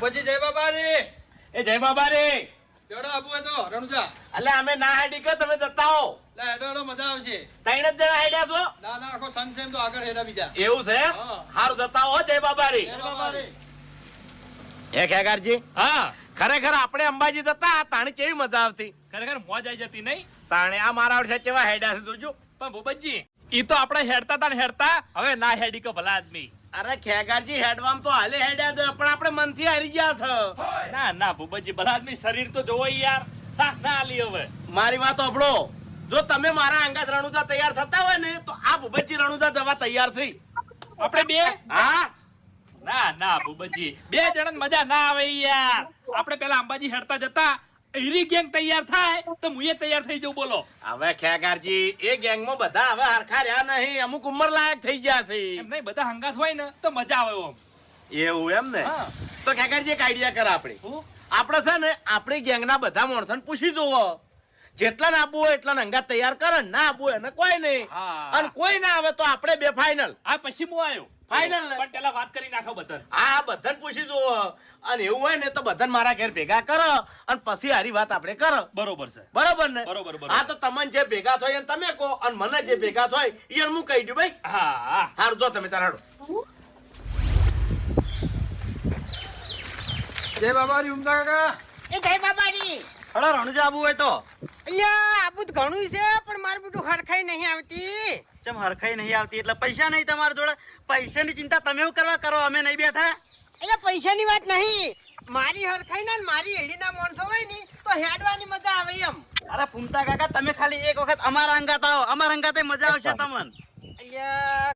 પછી જય બાબા રે એ જય બાબા રે કેવડો આપવું હોય તો રણુજા. એટલે અમે ના હેડી કે તમે જતા હો લે હેડો હેડો મજા આવશે. ત્રણ જ જણા હેડ્યા છો? ના ના આખો છે તો આગળ હેડા બીજા. એવું છે. હારું જતા હો જય બાબા રે જય બાબા રે એ ખેગારજી હા. ખરેખર આપણે અંબાજી જતા તાણી કેવી મજા આવતી? ખરેખર મોજ આવી જતી નહીં? તાણે આ મારા વર્ષે કેવા હેડ્યા છે જોજો. પણ ભૂપતજી ઈ તો આપણે હેડતા તા ને હેડતા. હવે ના હેડી કે ભલા આદમી. અરે ખેગારજી હેડવામ તો હાલે હેડ્યા છે પણ આપણે મનથી હારી ગયા છે. ના ના ભૂપતજી ભલા આદમી શરીર તો જોવો યાર. સાફ ના આલી હવે. મારી વાત અભળો જો તમે મારા અંગાત રણુજા તૈયાર થતા હોય ને તો આ ભૂપતજી રણુજા જવા તૈયાર છે. આપણે બે? હા? ના ના ભૂપતજી. બે જણા મજા ના આવે યાર. આપણે પેલા અંબાજી હેડતા જતા ઈરી ગેંગ તૈયાર થાય તો હું તૈયાર થઈ જવું બોલો. હવે ખેગારજી એ ગેંગમાં બધા હવે હરખા રહ્યા નહીં અમુક ઉંમર લાયક થઈ ગયા છે. એમ નહીં બધા હંગાત હોય ને તો મજા આવે ઓમ. એવું એમ ને? તો ખેગારજી એક આઈડિયા કર આપણે? આપણે છે ને આપણી ગેંગના બધા માણસોને પૂછી જોવો. જેટલા ના આપવું હોય એટલા અંગાત તૈયાર કરે. ને ના આપવું એને કોઈ નહીં. અને કોઈ ના આવે તો આપણે બે ફાઇનલ આ પછી હું આવ્યો. Final ને? પણ પેલા વાત કરી નાખો બધન. આ બધન પૂછી જોવો અને એવું હોય ને તો બધન મારા ઘેર ભેગા કરો અને પછી હારી વાત આપણે કરો. બરોબર છે. બરોબર ને? બરોબર, બરોબર. હા તો તમને જે ભેગા થાય અને તમે કહો અને મને જે ભેગા થાય એ હું કહી દઉં ભાઈ. હા હા. હારું જો તમે તારા હાડો. જય બાબા રે ઉમદા કાકા. એ જય બાબાજી હળો રણજા આબુ હોય તો? અલ્યા આબુ તો ઘણું છે પણ મારું બધું હરખાઈ નહીં આવતી. ચમ હરખાઈ નહીં આવતી. એટલે પૈસા નહીં તમારા જોડે. પૈસાની ચિંતા તમે કરવા કરો અમે નહીં બેઠા. એટલે પૈસાની વાત નહીં. મારી હરખાઈ ના મારી એડીના માણસો હોય ને તો હેડવાની મજા આવે એમ. અરે ફૂમતા કાકા તમે ખાલી એક વખત અમારા અંગાત આવો. અમારા અંગાતે મજા આવશે તમને. અલ્યા